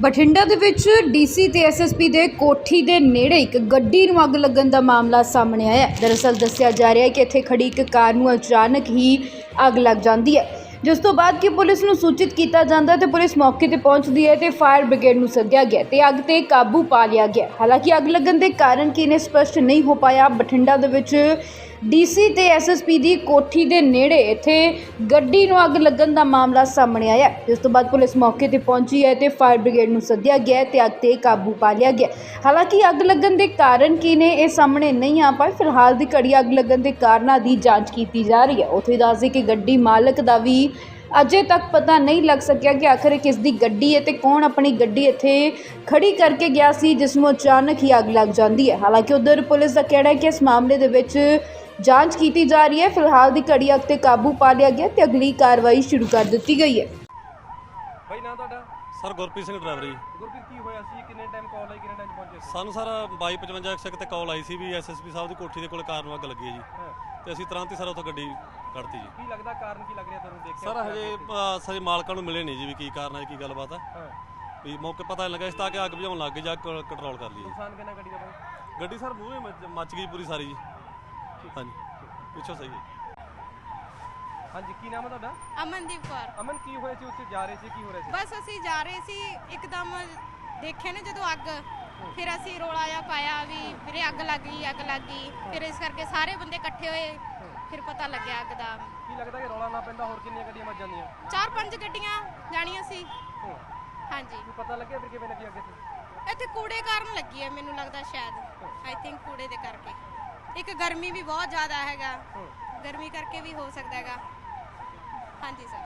ਬਠਿੰਡਾ ਦੇ ਵਿੱਚ ਡੀਸੀ ਤੇ ਐਸਐਸਪੀ ਦੇ ਕੋਠੀ ਦੇ ਨੇੜੇ ਇੱਕ ਗੱਡੀ ਨੂੰ ਅੱਗ ਲੱਗਣ ਦਾ ਮਾਮਲਾ ਸਾਹਮਣੇ ਆਇਆ ਹੈ। ਦਰਅਸਲ ਦੱਸਿਆ ਜਾ ਰਿਹਾ ਹੈ ਕਿ ਇੱਥੇ ਖੜੀ ਇੱਕ ਕਾਰ ਨੂੰ ਅਚਾਨਕ ਹੀ ਅੱਗ ਲੱਗ ਜਾਂਦੀ ਹੈ। ਜਿਸ ਤੋਂ ਬਾਅਦ ਕਿ ਪੁਲਿਸ ਨੂੰ ਸੂਚਿਤ ਕੀਤਾ ਜਾਂਦਾ ਹੈ ਤੇ ਪੁਲਿਸ ਮੌਕੇ ਤੇ ਪਹੁੰਚਦੀ ਹੈ ਤੇ ਫਾਇਰ ਬ੍ਰਿਗੇਡ ਨੂੰ ਸੱਦਿਆ ਗਿਆ ਤੇ ਅੱਗ ਤੇ ਕਾਬੂ ਪਾ ਲਿਆ ਗਿਆ ਹਾਲਾਂਕਿ ਅੱਗ ਲੱਗਣ ਦੇ ਕਾਰਨ ਕੀ ਨੇ ਸਪਸ਼ਟ ਨਹੀਂ ਹੋ ਪਾਇਆ, ਬਠਿੰਡਾ ਦੇ ਵਿੱਚ ਡੀਸੀ ਤੇ ਐਸਐਸਪੀ ਦੀ ਕੋਠੀ ਦੇ ਨੇੜੇ ਇੱਥੇ ਗੱਡੀ ਨੂੰ ਅੱਗ ਲੱਗਣ ਦਾ ਮਾਮਲਾ ਸਾਹਮਣੇ ਆਇਆ। ਜਿਸ ਤੋਂ ਬਾਅਦ ਪੁਲਿਸ ਮੌਕੇ ਤੇ ਪਹੁੰਚੀ ਹੈ ਤੇ ਫਾਇਰ ਬ੍ਰਿਗੇਡ ਨੂੰ ਸੱਦਿਆ ਗਿਆ ਹੈ ਤੇ ਅੱਗ ਤੇ ਕਾਬੂ ਪਾ ਲਿਆ ਗਿਆ। ਹਾਲਾਂਕਿ ਅੱਗ ਲੱਗਣ ਦੇ ਕਾਰਨ ਕੀ ਨੇ, ਇਹ ਸਾਹਮਣੇ ਨਹੀਂ ਆ ਪਾਏ। ਫਿਲਹਾਲ ਦੀ ਘੜੀ ਅੱਗ ਲੱਗਣ ਦੇ ਕਾਰਨਾਂ ਦੀ ਜਾਂਚ ਕੀਤੀ ਜਾ ਰਹੀ ਹੈ। ਉੱਥੇ ਦੱਸਦੇ ਕਿ ਗੱਡੀ ਮਾਲਕ ਦਾ ਵੀ ਅਜੇ ਤੱਕ ਪਤਾ ਨਹੀਂ ਲੱਗ ਸਕਿਆ ਕਿ ਆਖਰ ਕਿਸ ਦੀ ਗੱਡੀ ਹੈ ਤੇ ਕੌਣ ਆਪਣੀ ਗੱਡੀ ਇੱਥੇ ਖੜੀ ਕਰਕੇ ਗਿਆ ਸੀ, ਜਿਸ ਨੂੰ ਅਚਾਨਕ ਹੀ ਅੱਗ ਲੱਗ ਜਾਂਦੀ ਹੈ। ਹਾਲਾਂਕਿ ਉਧਰ ਪੁਲਿਸ ਦਾ ਕਹਿਣਾ ਹੈ ਕਿ ਇਸ ਮਾਮਲੇ ਦੇ ਵਿੱਚ ਜਾਂਚ ਕੀਤੀ ਜਾ ਰਹੀ ਹੈ। ਫਿਲਹਾਲ ਦੀ ਘੜੀ ਅੱਗ ਤੇ ਕਾਬੂ ਪਾ ਲਿਆ ਗਿਆ ਤੇ ਅਗਲੀ ਕਾਰਵਾਈ ਸ਼ੁਰੂ ਕਰ ਦਿੱਤੀ ਗਈ ਹੈ। ਬਾਈ ਨਾਂ ਤੁਹਾਡਾ? Sir Gurpreet Singh driver. ਜੀ ਗੁਰਪ੍ਰੀਤ ਕੀ ਹੋਇਆ ਸੀ? ਕਿੰਨੇ ਟਾਈਮ ਕਾਲ ਆਈ ਕਿੰਨੇ ਟਾਈਮ ਪਹੁੰਚੇ ਸੀ? ਸਾਨੂੰ ਸਰ 2255 ਤੇ ਕਾਲ ਆਈ ਸੀ ਵੀ ਐਸਐਸਪੀ ਸਾਹਿਬ ਦੀ ਕੋਠੀ ਦੇ ਕੋਲ ਕਾਰ ਨੂੰ ਅੱਗ ਲੱਗੀ ਹੈ ਜੀ। ਤੇ ਅਸੀਂ ਤੁਰੰਤ ਹੀ ਸਰ ਉੱਥੋਂ ਗੱਡੀ ਕੱਢਤੀ ਜੀ। ਕੀ ਲੱਗਦਾ ਕਾਰਨ ਕੀ ਲੱਗ ਰਿਹਾ ਤੁਹਾਨੂੰ ਦੇਖ ਕੇ? ਸਰ ਹਜੇ ਸਾਰੇ ਮਾਲਕਾਂ ਨੂੰ ਮਿਲੇ ਨਹੀਂ ਜੀ ਵੀ ਕੀ ਕਾਰਨ ਹੈ ਕੀ ਗੱਲਬਾਤ ਹੈ। ਵੀ ਮੌਕੇ ਪਤਾ ਲੱਗਾ ਇਸ ਤਾਂ ਕਿ ਅੱਗ ਬੁਝਾਉਣ ਲੱਗ ਗਏ ਜਾਂ ਕੰਟਰੋਲ ਕਰ ਲਈ ਨੁਕਸਾਨ ਕਿੰਨਾ ਗੱਡੀ ਦਾ ਗੱਡੀ ਸਰ ਮੂਹਰੇ ਮੱਚ- ਮੱਚ ਗਈ ਪੂਰੀ ਸਾਰੀ ਜੀ। ਹਾਂਜੀ। ਪਿੱਛੋਂ ਸਹੀ। ਹੈ ਹਾਂਜੀ ਕੀ ਨਾਮ ਹੈ ਤੁਹਾਡਾ? ਅਮਨਦੀਪ ਕੌਰ। ਅਮਨ ਕੀ ਹੋਇਆ ਸੀ? ਉੱਥੇ ਜਾ ਰਹੇ ਸੀ ਕੀ ਹੋ ਰਿਹਾ ਸੀ? ਬਸ ਅਸੀਂ ਜਾ ਰਹੇ ਸੀ ਇੱਕਦਮ ਦੇਖਿਆ ਨਾ ਜਦੋਂ ਅੱਗ ਫਿਰ ਅਸੀਂ ਰੋਲਾ ਜਿਹਾ ਪਾਇਆ ਵੀ ਵੀਰੇ ਅੱਗ ਲੱਗ ਗਈ ਅੱਗ ਲੱਗ ਗਈ। ਫਿਰ ਇਸ ਕਰਕੇ ਸਾਰੇ ਬੰਦੇ ਇਕੱਠੇ ਹੋਏ ਫਿਰ ਪਤਾ ਲੱਗਿਆ ਅੱਗ ਦਾ। ਕੀ ਲੱਗਦਾ ਕਿ ਰੌਲਾ ਨਾ ਪੈਂਦਾ ਹੋਰ ਕਿੰਨੀਆਂ ਗੱਡੀਆਂ ਵੱਜ ਜਾਂਦੀਆਂ? ਚਾਰ ਪੰਜ ਗੱਡੀਆਂ ਜਾਣੀਆਂ ਸੀ। ਹੂੰ। ਹਾਂਜੀ। ਕੀ ਪਤਾ ਲੱਗਿਆ ਫਿਰ ਕਿਵੇਂ ਲੱਗੀ ਅੱਗੇ ਸੀ ਇੱਥੇ ਕੂੜੇ ਕਾਰਨ ਲੱਗੀ ਹੈ ਮੈਨੂੰ ਲੱਗਦਾ ਸ਼ਾਇਦ। ਆਈ ਥਿੰਕ ਕੂੜੇ ਦੇ ਕਰਕੇ। ਇੱਕ ਗਰਮੀ ਵੀ ਬਹੁਤ ਜ਼ਿਆਦਾ ਹੈਗਾ। ਗਰਮੀ ਕਰਕੇ ਵੀ ਹੋ ਸਕਦਾ ਹੈਗਾ। ਹਾਂਜੀ ਸਰ।